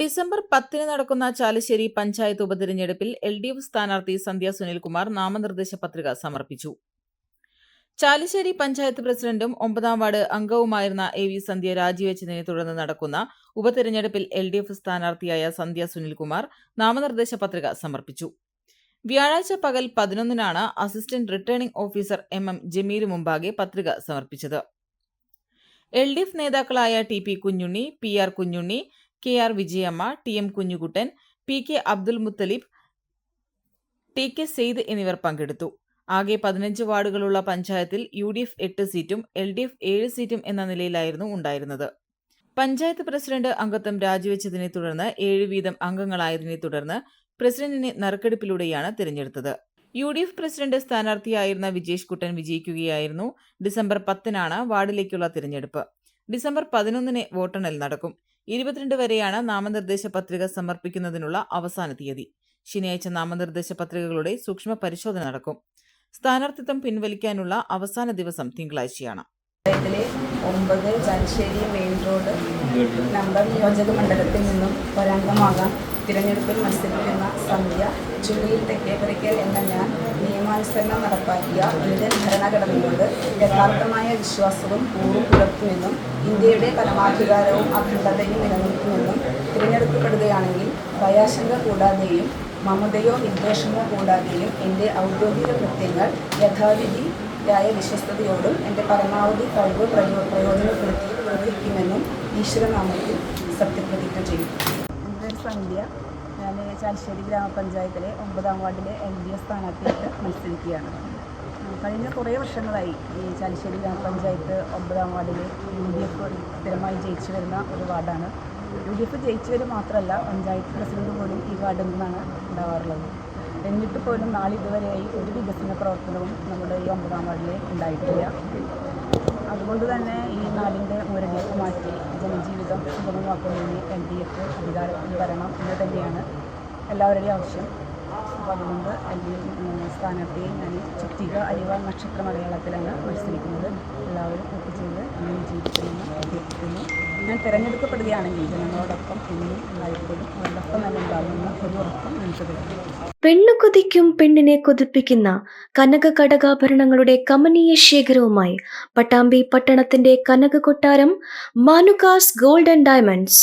December പത്തിന് നടക്കുന്ന ചാലശ്ശേരി പഞ്ചായത്ത് ഉപതിരഞ്ഞെടുപ്പിൽ എൽ ഡി എഫ് സ്ഥാനാർത്ഥി സന്ധ്യ സുനിൽകുമാർ നാമനിർദ്ദേശ പത്രിക സമർപ്പിച്ചു. ചാലശ്ശേരി പഞ്ചായത്ത് പ്രസിഡന്റും ഒമ്പതാം വാർഡ് അംഗവുമായിരുന്ന എ വി സന്ധ്യ രാജിവെച്ചതിനെ തുടർന്ന് നടക്കുന്ന ഉപതെരഞ്ഞെടുപ്പിൽ എൽ ഡി എഫ് സ്ഥാനാർത്ഥിയായ സന്ധ്യ സുനിൽകുമാർ നാമനിർദ്ദേശ പത്രിക സമർപ്പിച്ചു. വ്യാഴാഴ്ച പകൽ പതിനൊന്നിനാണ് assistant returning officer M M Jameel മുമ്പാകെ പത്രിക സമർപ്പിച്ചത്. എൽ ഡി എഫ് നേതാക്കളായ T P Kunhunni P R Kunhunni K R Vijayamma T M Kunhukuttan P K Abdul Muthalib T K Sayed എന്നിവർ പങ്കെടുത്തു. ആകെ പതിനഞ്ച് വാർഡുകളുള്ള പഞ്ചായത്തിൽ യു ഡി എഫ് എട്ട് സീറ്റും എൽ ഡി എഫ് ഏഴ് സീറ്റും എന്ന നിലയിലായിരുന്നു ഉണ്ടായിരുന്നത്. പഞ്ചായത്ത് പ്രസിഡന്റ് അംഗത്വം രാജിവെച്ചതിനെ തുടർന്ന് ഏഴ് വീതം അംഗങ്ങളായതിനെ തുടർന്ന് പ്രസിഡന്റിനെ നറുക്കെടുപ്പിലൂടെയാണ് തിരഞ്ഞെടുത്തത്. യു ഡി എഫ് പ്രസിഡന്റ് സ്ഥാനാർത്ഥിയായിരുന്ന വിജേഷ് കുട്ടൻ വിജയിക്കുകയായിരുന്നു. ഡിസംബർ പത്തിനാണ് വാർഡിലേക്കുള്ള തിരഞ്ഞെടുപ്പ്. ഡിസംബർ പതിനൊന്നിന് വോട്ടെണ്ണൽ നടക്കും. ഇരുപത്തിരണ്ട് വരെയാണ് നാമനിർദ്ദേശ പത്രിക സമർപ്പിക്കുന്നതിനുള്ള അവസാന തീയതി. ശനിയാഴ്ച നാമനിർദ്ദേശ പത്രികകളുടെ സൂക്ഷ്മ പരിശോധന നടക്കും. സ്ഥാനാർത്ഥിത്വം പിൻവലിക്കാനുള്ള അവസാന ദിവസം തിങ്കളാഴ്ചയാണ്. ഒമ്പത് ചാലശ്ശേരി മെയിൻ റോഡ് നമ്പർ നിയോജക മണ്ഡലത്തിൽ നിന്നും ഒരംഗമാകാൻ തിരഞ്ഞെടുപ്പിൽ മത്സരിക്കുന്ന സന്ധ്യ ചുള്ളിയിൽ തെക്കേപ്പുരയ്ക്കൽ എന്ന ഞാൻ നിയമാനുസരണം നടപ്പാക്കിയ ഇന്ത്യൻ ഭരണഘടനയോട് യഥാർത്ഥമായ വിശ്വാസവും പൂർവം പുലർത്തുമെന്നും ഇന്ത്യയുടെ പരമാധികാരവും അഖണ്ഡതയും നിലനിൽക്കുമെന്നും തിരഞ്ഞെടുക്കപ്പെടുകയാണെങ്കിൽ ഭയാശങ്ക കൂടാതെയും മമതയോ വിദ്വേഷമോ കൂടാതെയും എന്റെ ഔദ്യോഗിക കൃത്യങ്ങൾ യഥാവിധി ായ വിശ്വസ്തയോടും എന്റെ പരമാവധി കഴിവ് പ്രയോ പ്രയോജനപ്പെടുത്തി പ്രവർത്തിക്കുമെന്നും ഈശ്വരനാമത്തിൽ സത്യപ്രതിജ്ഞ ചെയ്യും സന്ധ്യ ഞാൻ ചാലിശ്ശേരി ഗ്രാമപഞ്ചായത്തിലെ ഒമ്പതാം വാർഡിലെ എൽ ഡി എഫ് സ്ഥാനാർത്ഥിയായിട്ട് മത്സരിക്കുകയാണ്. കഴിഞ്ഞ കുറേ വർഷങ്ങളായി ഈ ചാലിശ്ശേരി ഗ്രാമപഞ്ചായത്ത് ഒമ്പതാം വാർഡിലെ യു ഡി എഫ് സ്ഥിരമായി ജയിച്ചു വരുന്ന ഒരു വാർഡാണ്. യു ഡി എഫ് ജയിച്ചവർ മാത്രമല്ല പഞ്ചായത്ത് പ്രസിഡന്റ് പോലും ഈ വാർഡിൽ നിന്നാണ് ഉണ്ടാവാറുള്ളത്. എന്നിട്ട് പോലും നാളിതുവരെയായി ഒരു വികസന പ്രവർത്തനവും നമ്മുടെ ഈ ഒമ്പതാം വാർഡിൽ ഉണ്ടായിട്ടില്ല. അതുകൊണ്ട് തന്നെ ഈ നാടിന്റെ ജനജീവിതം സുഗമമാക്കുന്നതിന് എൽ ഡി എഫ് അധികാരത്തിൽ വരണം എന്ന് തന്നെയാണ് എല്ലാവരുടെയും ആവശ്യം. അതുകൊണ്ട് എഫ് സ്ഥാനാർത്ഥിയെ ഞാൻ ചുറ്റിക അരിവാൾ നക്ഷത്ര മലയാളത്തിലാണ് മത്സരിക്കുന്നത് എല്ലാവരും വോട്ട് ചെയ്ത് എന്നെ വിജയിക്കണമെന്ന് അഭ്യർത്ഥിക്കുന്നു ഞാൻ തിരഞ്ഞെടുക്കപ്പെടുകയാണെങ്കിൽ ജനങ്ങളോടൊപ്പം എന്നും എല്ലായ്പ്പോഴും അവരോടൊപ്പം തന്നെ ഉണ്ടാകുന്ന ഒരു ഉറപ്പും എനിക്ക് തരുന്നു പെണ്ണു കൊതിക്കും പെണ്ണിനെ കൊതിപ്പിക്കുന്ന കനക കടകാഭരണങ്ങളുടെ കമനീയ ശേഖരവുമായി പട്ടാമ്പി പട്ടണത്തിന്റെ കനക കൊട്ടാരം Manukas gold and diamonds